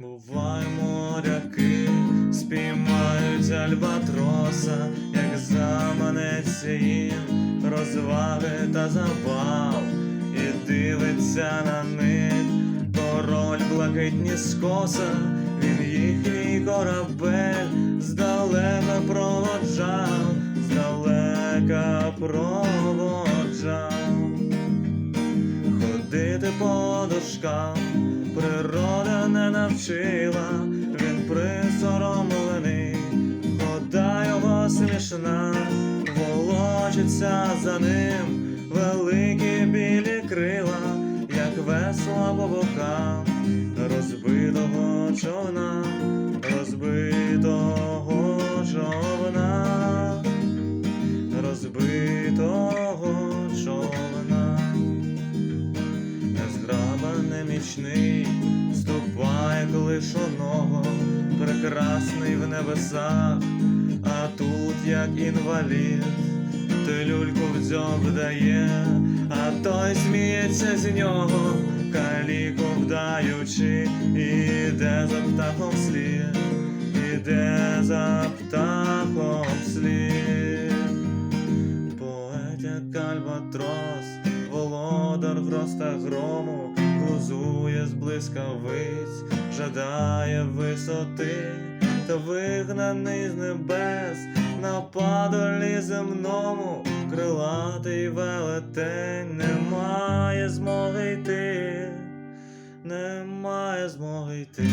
Бувай моряки, спіймають альбатроса, як заманеться їм розваги та забав, і дивиться на них король блакитні скоса, він їхній корабель здалека проводжав, здалека проводжав. Ходити по дошкам природа не навчила, він присоромлений, хода його смішна, волочиться за ним великі білі немічний, ступає клишоного, прекрасний в небесах, а тут, як інвалід, ти люльку в дзьоб дає, а той сміється з нього, каліку вдаючи, іде за птахом слід, іде за птахом слід. Поет як альбатрос, володар гроз та грому, блискавиць, жадає висоти, та вигнаний з небес на падолі земному, крилатий велетень немає змоги йти, немає змоги йти.